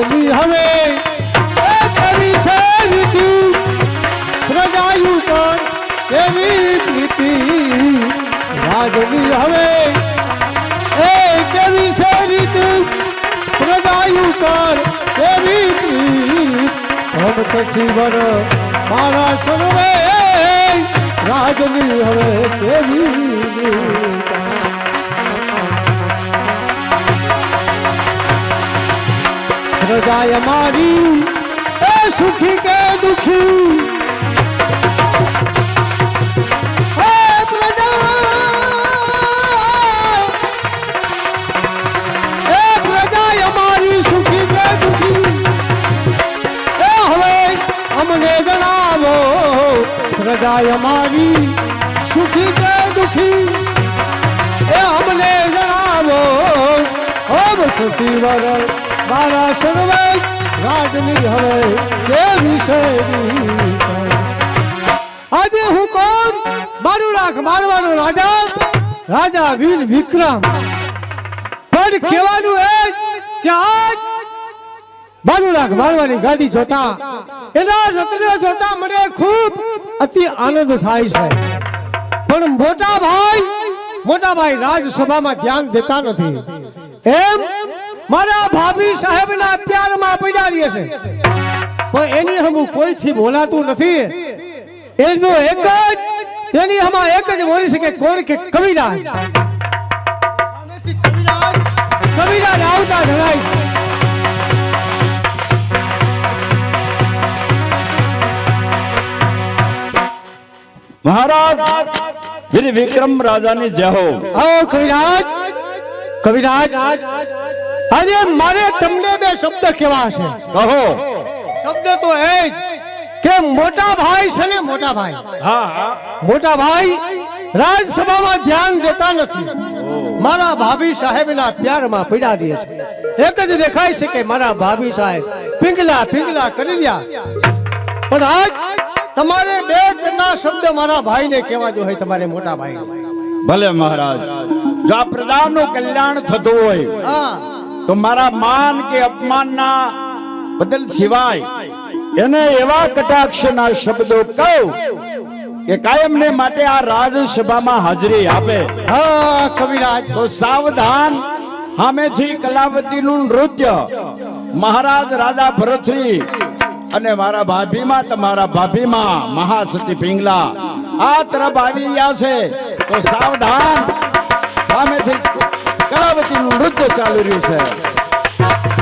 રાજની હવે એ કેવી છે રીતિ પ્રજાયુ પર કેવી પ્રીતિ. રાજની હવે એ કેવી છે રીતિ પ્રજાયુ પર કેવી પ્રીત. હમ શશીવર મારા પ્રજાય મારી, એ સુખી કે દુખી? અમને જણાવો પ્રજાય મારી સુખી કે દુખી? એ અમને જણાવો ઓમ શશીવર મારા સર્વે આજે હું કોણ? મારું રાજા રાજા વીર વિક્રમ. પણ કહેવાનું એ કે આજ મારવાની ગાડી જોતા, એના રત્ન જોતા મને ખૂબ અતિ આનંદ થાય છે. પણ મોટા ભાઈ મોટા ભાઈ રાજસભામાં ધ્યાન દેતા નથી. એમ મારા ભાભી સાહેબના પ્યારમાં રહે છે. પણ એની હમું કોઈથી બોલાતું નથી. એ તો એક જ તેની હમા એક જ બોલી શકે કોણ કે કવિરાજ. કવિરાજ આવતા જણાય છે. મહારાજ વીર વિક્રમ રાજાની જય હો. કવિરાજ કવિરાજ. કવિરાજ. આજે મારે તમને બે શબ્દ કેવા છે. કહો. શબ્દ તો એ જ. કે મોટા ભાઈ છે ને મોટા ભાઈ. હા હા. મોટા ભાઈ રાજસભામાં ધ્યાન દેતા નથી. મારા ભાભી સાહેબના પ્યારમાં પીડા રહે છે. એક જ દેખાય છે કે મારા ભાભી સાહેબ પિંગલા પિંગલા કરી રહ્યા. પણ આજ તમારે બે કના શબ્દ મારા ભાઈને કહેવા જો હોય તમારે મોટા ભાઈ. ભલે મહારાજ. જો આ પ્રજાનું કલ્યાણ થતું હોય હા. તો મારા માન કે અપમાનના બદલ સિવાય એને એવા કટાક્ષના શબ્દો કહું કે કાયમને માટે આ રાજસભામાં હાજરી આપે. હા કવિરાજ. તો સાવધાન હામેથી કલાવતીનું નૃત્ય મહારાજ રાજા ભરતરી અને મારા ભાભીમાં તમારા ભાભીમાં મહાસતી પિંગલા આ તરફ આવી રહ્યા છે. તો સાવધાન સામેથી કલાવતીનું નૃત્ય ચાલી રહ્યું છે.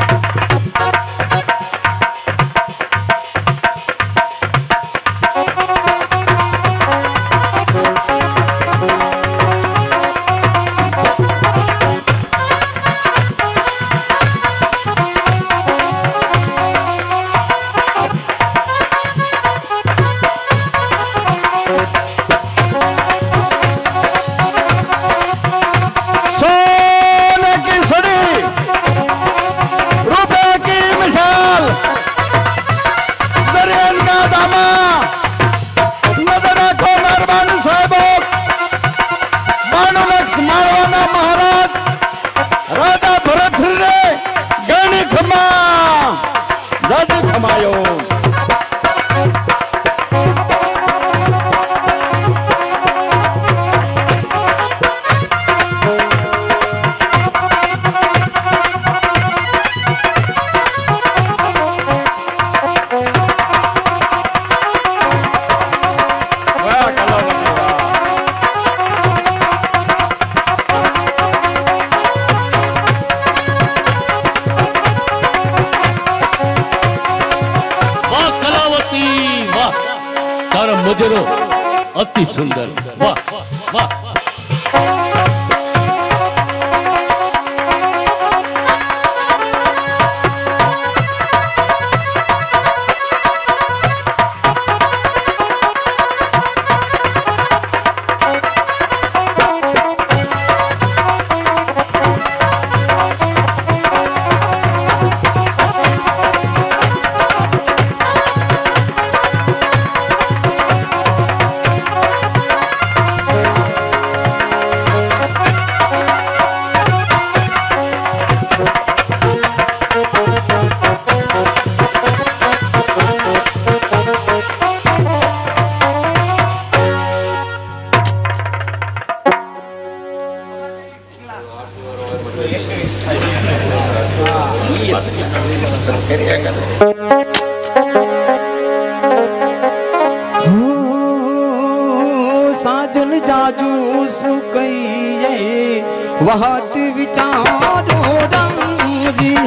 વહાત વિચારો રામજી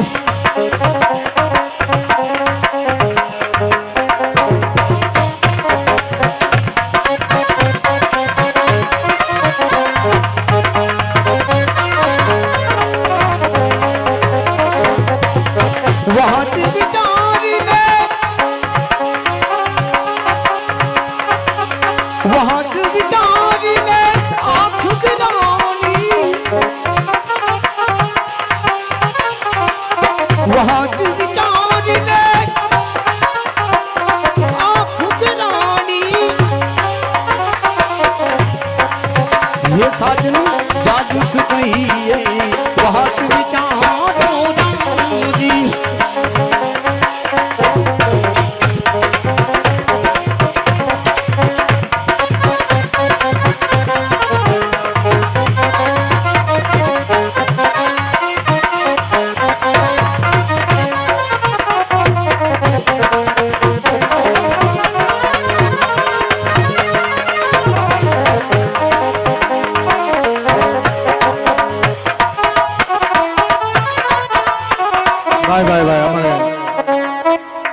વહાત વિચારીને ગરાણી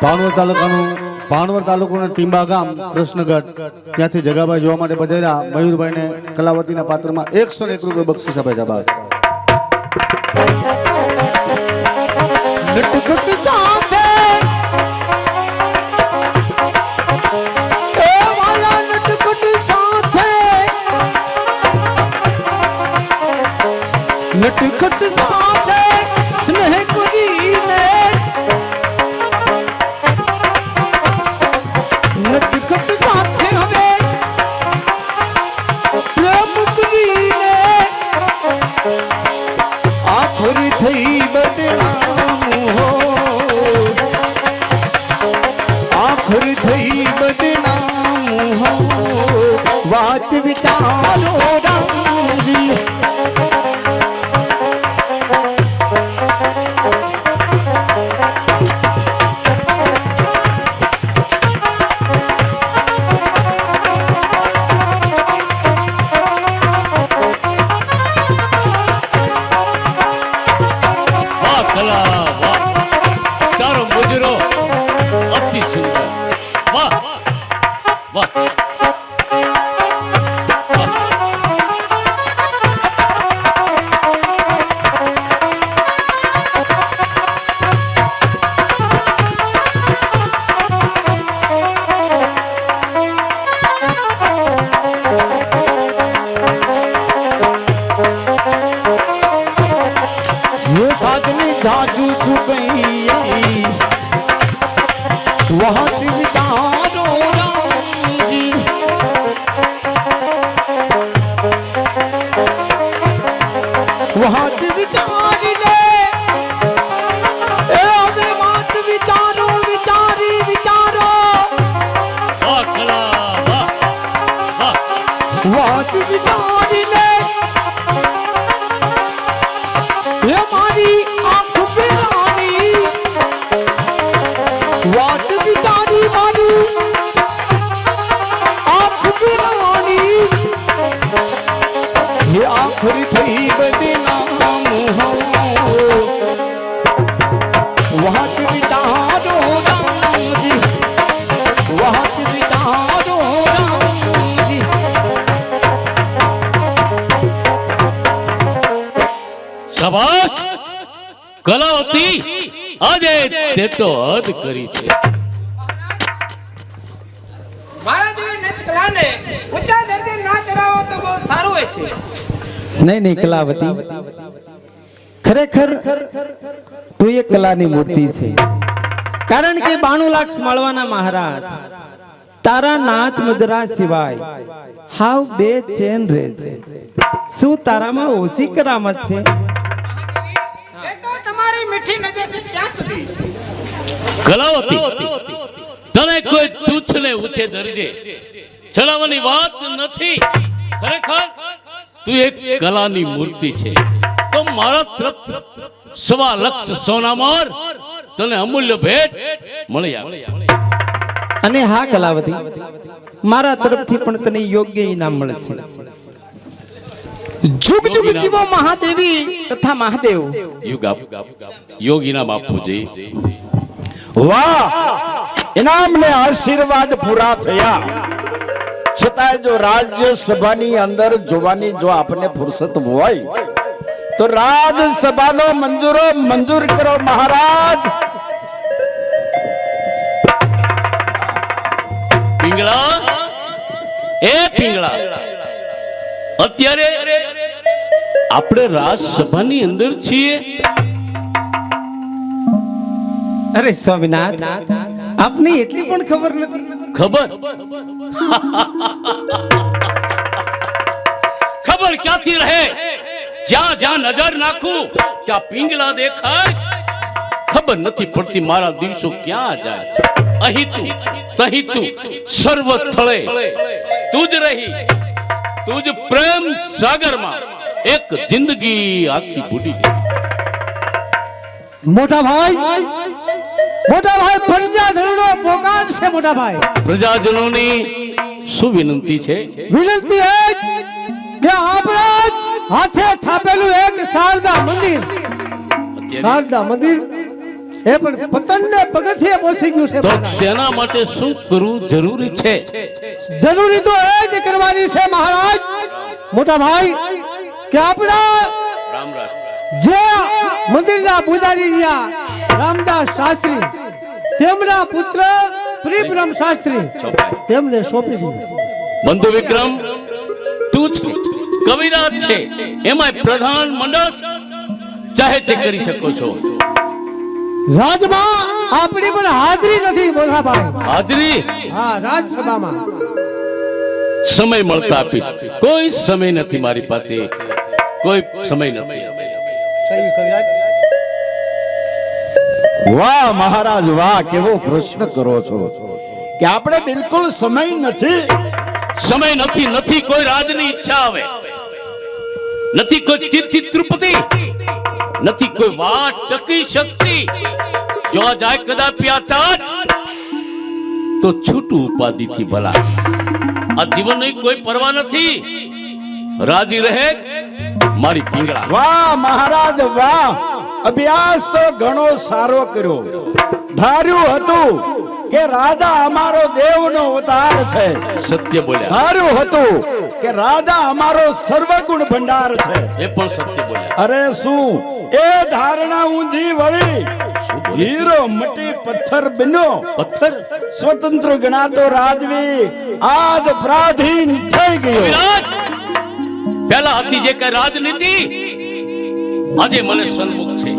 ભાણવર તાલુકાનું ભાણવર તાલુકાનું ટીંબા ગામ, કૃષ્ણગઢ. ત્યાંથી જગાભાઈ જોવા માટે પધાર્યા મયુરભાઈને કલાવતીના પાત્રમાં એકસો એક રૂપિયા બક્ષીસ આપે છે વાત વિચારી મારી આંખ પેરાની એ આખરી થઈ બદનામ હો વાત વિચારો રામજી વાત વિચારો રામજી શાબાશ કલાવતી આજે તે તો હદ કરી છે. મારા જેવી નચ કલાને ઊંચા દરજે ના ચડાવો તો બહુ સારું હોય છે. નહીં નહીં કલાવતી. ખરેખર તું એક કલાની મૂર્તિ છે. કારણ કે બાણું લાખ માળવાના મહારાજ તારા નાચ મુદ્રા સિવાય હાવ બે ચેન રહે છે શું તારામાં ઓછી કરામત છે? મીઠી નજર છે ત્યાં સુધી. કલાવતી તને કોઈ તુચ્છ ને ઊંચે દરજે. ચડાવવાની વાત નથી. ખરેખર તું એક કલાની મૂર્તિ છે. તો મારા તરફ સવા લક્ષ સોનામોર તને અમૂલ્ય ભેટ મળી આવે. અને હા કલાવતી મારા તરફથી પણ તને યોગ્ય ઇનામ મળશે. જુગ જુગ જીવો મહાદેવી તથા મહાદેવ. યુગ યોગીના બાપુજી. વાહ! ઇનામને આશીર્વાદ પૂરા થયા. છતાંય જો રાજ્યસભાની અંદર જોવાની જો આપને ફુરસત હોય તો રાજ્યસભાનો મંજૂરો મંજૂર કરો મહારાજ. પિંગળા? એ પિંગળા. અત્યારે આપણે રાજસભાની અંદર છીએ. અરે સ્વામિનાથ આપને એટલી પણ ખબર નથી. ખબર? ખબર ક્યાંથી રહે? જ્યાં જ્યાં નજર નાખું ત્યાં પિંગલા દેખાય ખબર નથી પડતી મારા દિવસો ક્યાં જાય. અહીં તું તહીં તું સર્વ સ્થળે તું જ રહી. તું જ પ્રેમ સાગરમાં એક જિંદગી આખી બુડી ગઈ. મોટા ભાઈ મોટા ભાઈ પ્રજાજનોનો પોકાર છે મોટા ભાઈ. પ્રજાજનોની શું વિનંતી છે? વિનંતી એ કે આપણે હાથે થાપેલું એક શારદા મંદિર. શારદા મંદિર એ પણ પતનને પગથિયે પહોંચી ગયું છે તો તેના માટે શું કરવું જરૂરી છે? જરૂરી તો એ જ કરવાની છે મહારાજ. મોટા ભાઈ કે આપણા જે મંદિરના પૂજારી રહ્યા રામદાસ શાસ્ત્રી તેમના પુત્ર પ્રિબ્રહ્મ શાસ્ત્રી તેમને સોંપી દીધું. બંધુ વિક્રમ તું છે કવિરાજ છે. એમાંય પ્રધાન મંડળ. ચાહે તે કરી શકો છો. રાજમાં આપણી પણ હાજરી નથી મોટા ભાઈ હાજરી? હા રાજસભામાં. સમય મળતા આપીશ. કોઈ સમય નથી મારી પાસે. કોઈ સમય નથી. વાહ મહારાજ વાહ કેવો પ્રશ્ન કરો છો. કે આપણે બિલકુલ સમય નથી. સમય નથી નથી કોઈ રાજની ઈચ્છા આવે. નથી કોઈ ચિત્તી તૃપ્તિ નથી કોઈ વાત ટકી શક્તિ. જો જાય કદાચ પ્યાતા તો છૂટું ઉપાધિથી ભલા. આ જીવનની કોઈ પરવા નથી. રાજી રહે મારી પીંગળા વાહ મહારાજ, વાહ. અભ્યાસ તો ઘણો સારો કર્યો. ધાર્યું હતું કે રાજા અમારો દેવનો અવતાર છે. સત્ય બોલ્યા. ધાર્યું હતું કે રાજા અમારો સર્વગુણ ભંડાર છે. એ પણ સત્ય બોલ્યા. અરે શું? એ ધારણા ઊંધી વળી હીરો મટી પથ્થર બન્યો. પથ્થર? સ્વતંત્ર ગણાતો રાજવી આજ પ્રાધીન થઈ ગયો. પેલા હતી જે કઈ રાજનીતિ આજે મને સન્મુખ છે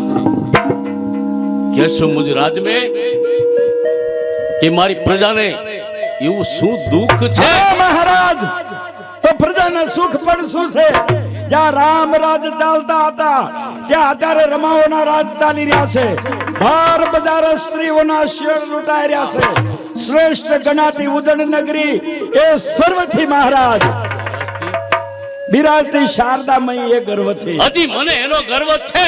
કેશો મુજ રાજ મેં કે મારી પ્રજાને એવું શું દુઃખ છે? મહારાજ તો પ્રજાને સુખ પણ શું છે? જ્યાં રામ રાજ ચાલતા હતા ત્યાં અત્યારે રમાઓના રાજ ચાલી રહ્યા છે. બાર બજાર સ્ત્રીઓના શેર લૂંટાઈ રહ્યા છે. શ્રેષ્ઠ ગણાતી ઉદણ નગરી એ સર્વથી મહારાજ. બિરાજતી શારદામય એ ગર્વથી. હજી મને એનો ગર્વ છે.